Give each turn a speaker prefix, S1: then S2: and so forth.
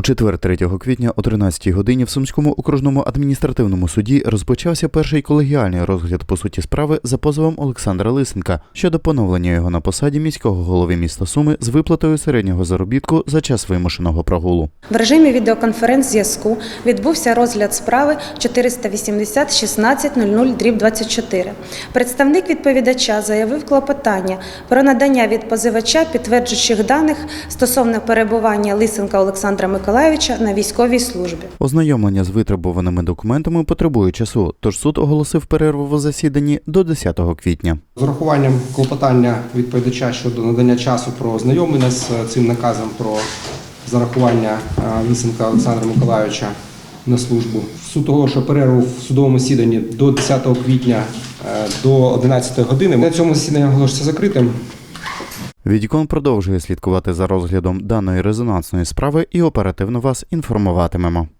S1: У четвер 3 квітня о 13 годині в Сумському окружному адміністративному суді розпочався перший колегіальний розгляд по суті справи за позовом Олександра Лисенка щодо поновлення його на посаді міського голови міста Суми з виплатою середнього заробітку за час вимушеного прогулу.
S2: В режимі відеоконференц-зв'язку відбувся розгляд справи 480 16 00 дріб 24. Представник відповідача заявив клопотання про надання від позивача підтверджуючих даних стосовно перебування Лисенка Олександра Миколайовича на військовій службі.
S1: Ознайомлення з витребуваними документами потребує часу, тож суд оголосив перерву в засіданні до 10 квітня.
S3: З урахуванням клопотання відповідача щодо надання часу про ознайомлення з е, цим наказом про зарахування е, Лисенка Олександра Миколайовича на службу. Суд того, що перерву в судовому засіданні до 10 квітня е, до 11 години. На цьому засідання оголошується закритим.
S1: Відікон продовжує слідкувати за розглядом даної резонансної справи і оперативно вас інформуватимемо.